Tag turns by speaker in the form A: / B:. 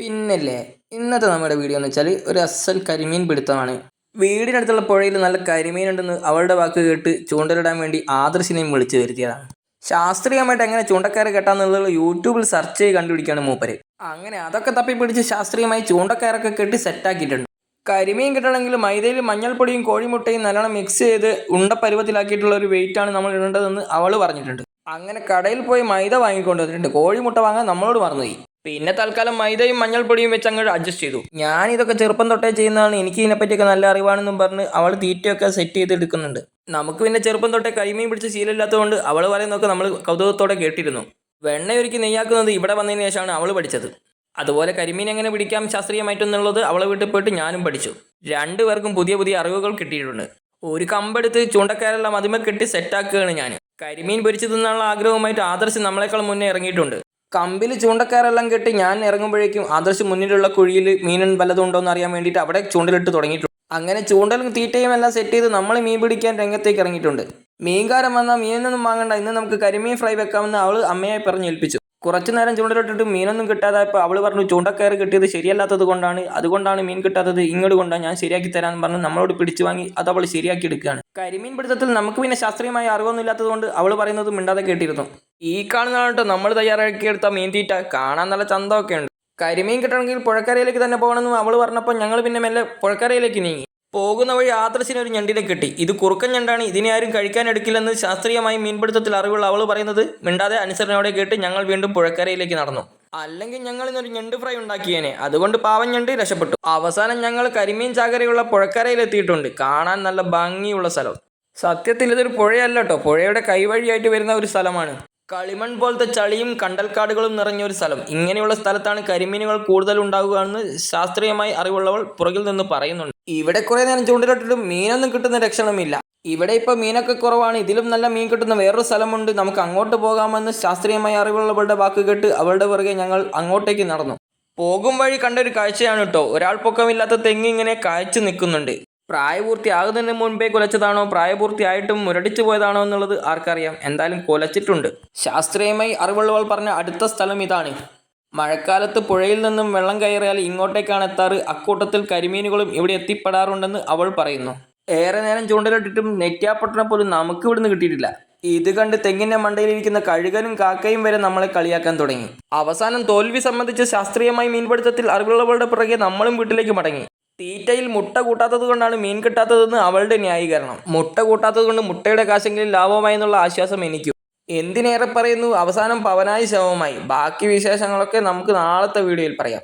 A: പിന്നല്ലേ ഇന്നത്തെ നമ്മുടെ വീഡിയോ എന്ന് വെച്ചാൽ ഒരു അസൽ കരിമീൻ പിടുത്തമാണ്. വീടിനടുത്തുള്ള പുഴയിൽ നല്ല കരിമീൻ ഉണ്ടെന്ന് അവളുടെ വാക്ക് കേട്ട് ചൂണ്ടലിടാൻ വേണ്ടി ആദർശിനെയും വിളിച്ചു വരുത്തിയതാണ്. ശാസ്ത്രീയമായിട്ട് എങ്ങനെ ചൂണ്ടക്കയറ് കെട്ടാന്നുള്ളത് യൂട്യൂബിൽ സെർച്ച് ചെയ്ത് കണ്ടുപിടിക്കുകയാണ് മൂപ്പര്. അങ്ങനെ അതൊക്കെ തപ്പി പിടിച്ച് ശാസ്ത്രീയമായി ചൂണ്ടക്കയറൊക്കെ കെട്ടി സെറ്റാക്കിയിട്ടുണ്ട് കരിമീൻ കിട്ടണമെങ്കിൽ മൈദയിൽ മഞ്ഞൾപ്പൊടിയും കോഴിമുട്ടയും നല്ലോണം മിക്സ് ചെയ്ത് ഉണ്ട പരുവത്തിലാക്കിയിട്ടുള്ള ഒരു വെയിറ്റാണ് നമ്മൾ ഇടേണ്ടതെന്ന് അവൾ പറഞ്ഞിട്ടുണ്ട്. അങ്ങനെ കടയിൽ പോയി മൈദ വാങ്ങിക്കൊണ്ട് വന്നിട്ടുണ്ട്. കോഴിമുട്ട വാങ്ങാൻ നമ്മളോട് മറന്നുപോയി. പിന്നെ തൽക്കാലം മൈദയും മഞ്ഞൾപ്പൊടിയും വെച്ച് അങ്ങോട്ട് അഡ്ജസ്റ്റ് ചെയ്തു. ഞാൻ ഇതൊക്കെ ചെറുപ്പം തൊട്ടേ ചെയ്യുന്നതാണ്. എനിക്ക് ഇതിനെപ്പറ്റിയൊക്കെ നല്ല അറിവാണെന്നും പറഞ്ഞ് അവൾ തീറ്റയൊക്കെ സെറ്റ് ചെയ്തെടുക്കുന്നുണ്ട് നമുക്ക് പിന്നെ ചെറുപ്പം തൊട്ടേ കരിമീൻ പിടിച്ച് ശീലമില്ലാത്തതുകൊണ്ട് അവൾ പറയുന്നതൊക്കെ നമ്മൾ കൗതുകത്തോടെ കേട്ടിരുന്നു. വെണ്ണയൊരുക്കി നെയ്യാക്കുന്നത് ഇവിടെ വന്നതിന് ശേഷമാണ് അവൾ പഠിച്ചത്. അതുപോലെ കരിമീൻ എങ്ങനെ പിടിക്കാം ശാസ്ത്രീയമായിട്ടെന്നുള്ളത് അവളെ വീട്ടിൽ പോയിട്ട് ഞാനും പഠിച്ചു. രണ്ടുപേർക്കും പുതിയ പുതിയ അറിവുകൾ കിട്ടിയിട്ടുണ്ട്. ഒരു കമ്പെടുത്ത് ചൂണ്ടക്കാരെല്ലാം അതിമ കെട്ടി സെറ്റാക്കുകയാണ് ഞാൻ കരിമീൻ പൊരിച്ചു തിന്നാനുള്ള ആഗ്രഹവുമായിട്ട് ആദർശ് നമ്മളെക്കാൾ മുന്നേ ഇറങ്ങിയിട്ടുണ്ട്. കമ്പിൽ ചൂണ്ടക്കാരെല്ലാം കെട്ടി ഞാൻ ഇറങ്ങുമ്പോഴേക്കും ആദർശ് മുന്നിലുള്ള കുഴിയിൽ മീനൻ വല്ലതും എന്ന് അറിയാൻ വേണ്ടിയിട്ട് അവിടെ ചൂണ്ടലിട്ട് തുടങ്ങിയിട്ടുണ്ട്. അങ്ങനെ ചൂണ്ടലും തീറ്റയും എല്ലാം സെറ്റ് ചെയ്ത് നമ്മൾ മീൻ പിടിക്കാൻ രംഗത്തേക്ക് ഇറങ്ങിയിട്ടുണ്ട്. മീൻകാരം വന്നാൽ മീനൊന്നും വാങ്ങണ്ട ഇന്ന് നമുക്ക് കരിമീൻ ഫ്രൈ വെക്കാമെന്ന് അവൾ അമ്മയെ പറഞ്ഞ് ഏൽപ്പിച്ചു. കുറച്ചു നേരം ചൂണ്ടലിട്ടിട്ട് മീനൊന്നും കിട്ടാതായപ്പോൾ അവൾ പറഞ്ഞു ചൂണ്ടക്കയർ കിട്ടിയത് ശരിയല്ലാത്തത് കൊണ്ടാണ് അതുകൊണ്ടാണ് മീൻ കിട്ടാത്തത് ഇങ്ങോട്ട് കൊണ്ടാണ് ഞാൻ ശരിയാക്കി തരാമെന്ന് പറഞ്ഞ് നമ്മളോട് പിടിച്ചു വാങ്ങി അത് അവൾ ശരിയാക്കി എടുക്കുകയാണ്. കരിമീൻ പിടുത്തത്തിൽ നമുക്ക് പിന്നെ ശാസ്ത്രീയമായി അറിവൊന്നും ഇല്ലാത്തത് കൊണ്ട് അവൾ പറയുന്നത് മിണ്ടാതെ കേട്ടിരുന്നു. ഈ കാണുന്നതാണ് കേട്ടോ നമ്മൾ തയ്യാറാക്കിയെടുത്ത മീൻ തീറ്റ കാണാൻ നല്ല ചന്തമൊക്കെ ഉണ്ട്. കരിമീൻ കിട്ടണമെങ്കിൽ പുഴക്കരയിലേക്ക് തന്നെ പോകണമെന്ന് അവൾ പറഞ്ഞപ്പോൾ ഞങ്ങൾ പിന്നെ മെല്ലെ പുഴക്കരയിലേക്ക് നീങ്ങി. പോകുന്ന വഴി ആദർശിന് ഒരു ഞണ്ടിനെ കിട്ടി. ഇത് കുറുക്കൻ ഞണ്ടാണ്. ഇതിനെ ആരും കഴിക്കാൻ എടുക്കില്ലെന്ന് ശാസ്ത്രീയമായി മീൻപിടുത്തത്തിൽ അറിവുള്ള അവൾ പറയുന്നത് മിണ്ടാതെ അനുസരണയോടെ കേട്ട് ഞങ്ങൾ വീണ്ടും പുഴക്കരയിലേക്ക് നടന്നു. അല്ലെങ്കിൽ ഞങ്ങൾ ഇന്നൊരു ഞണ്ട് ഫ്രൈ ഉണ്ടാക്കിയേനെ. അതുകൊണ്ട് പാവൻ ഞണ്ട് രക്ഷപ്പെട്ടു. അവസാനം ഞങ്ങൾ കരിമീൻ ചാകരയുള്ള പുഴക്കരയിൽ എത്തിയിട്ടുണ്ട് കാണാൻ നല്ല ഭംഗിയുള്ള സ്ഥലം. സത്യത്തിൽ ഇതൊരു പുഴയല്ല കേട്ടോ. പുഴയുടെ കൈവഴിയായിട്ട് വരുന്ന ഒരു സ്ഥലമാണ്. കളിമൺ പോലത്തെ ചളിയും കണ്ടൽക്കാടുകളും നിറഞ്ഞ ഒരു സ്ഥലം. ഇങ്ങനെയുള്ള സ്ഥലത്താണ് കരിമീനുകൾ കൂടുതൽ ഉണ്ടാകുകയെന്ന് ശാസ്ത്രീയമായി അറിവുള്ളവൾ പുറകിൽ നിന്ന് പറയുന്നുണ്ട്. ഇവിടെ കുറേ നേരം ചൂണ്ടിലിട്ടിട്ടും മീനൊന്നും കിട്ടുന്ന ലക്ഷണമില്ല ഇവിടെ ഇപ്പോൾ മീനൊക്കെ കുറവാണ്. ഇതിലും നല്ല മീൻ കിട്ടുന്ന വേറൊരു സ്ഥലമുണ്ട്. നമുക്ക് അങ്ങോട്ട് പോകാമെന്ന് ശാസ്ത്രീയമായി അറിവുള്ളവരുടെ വാക്ക് കേട്ട് അവളുടെ പുറകെ ഞങ്ങൾ അങ്ങോട്ടേക്ക് നടന്നു. പോകും വഴി കണ്ട ഒരു കാഴ്ചയാണ് കേട്ടോ ഒരാൾ പൊക്കമില്ലാത്ത തെങ്ങ് ഇങ്ങനെ കാഴ്ച നിൽക്കുന്നുണ്ട്. പ്രായപൂർത്തിയാകുന്നതിന് മുൻപേ കുലച്ചതാണോ? പ്രായപൂർത്തിയായിട്ടും മുരടിച്ചു പോയതാണോ എന്നുള്ളത് ആർക്കറിയാം. എന്തായാലും കുലച്ചിട്ടുണ്ട്. ശാസ്ത്രീയമായി അറിവുള്ളവൾ പറഞ്ഞ അടുത്ത സ്ഥലം ഇതാണ്. മഴക്കാലത്ത് പുഴയിൽ നിന്നും വെള്ളം കയറിയാൽ ഇങ്ങോട്ടേക്കാണ് എത്താറ്. അക്കൂട്ടത്തിൽ കരിമീനുകളും ഇവിടെ എത്തിപ്പെടാറുണ്ടെന്ന് അവൾ പറയുന്നു. ഏറെ നേരം ചൂണ്ടലിട്ടിട്ടും നെറ്റാപ്പട്ടണം പോലും നമുക്ക് ഇവിടുന്ന് കിട്ടിയിട്ടില്ല. ഇത് കണ്ട് തെങ്ങിന്റെ മണ്ടയിലിരിക്കുന്ന കഴുകനും കാക്കയും വരെ നമ്മളെ കളിയാക്കാൻ തുടങ്ങി. അവസാനം തോൽവി സംബന്ധിച്ച് ശാസ്ത്രീയമായി മീൻപിടുത്തത്തിൽ അറിവുള്ളവളുടെ പുറകെ നമ്മളും വീട്ടിലേക്ക് മടങ്ങി. തീറ്റയിൽ മുട്ട കൂട്ടാത്തത് കൊണ്ടാണ് മീൻ കിട്ടാത്തതെന്ന് അവളുടെ ന്യായീകരണം. മുട്ട കൂട്ടാത്തത് കൊണ്ട് മുട്ടയുടെ കാശെങ്കിലും ലാഭമായി എന്നുള്ള ആശ്വാസം എനിക്കും. എന്തിനേറെ പറയുന്നു? അവസാനം പവനായി ശവമായി. ബാക്കി വിശേഷങ്ങളൊക്കെ നമുക്ക് നാളത്തെ വീഡിയോയിൽ പറയാം.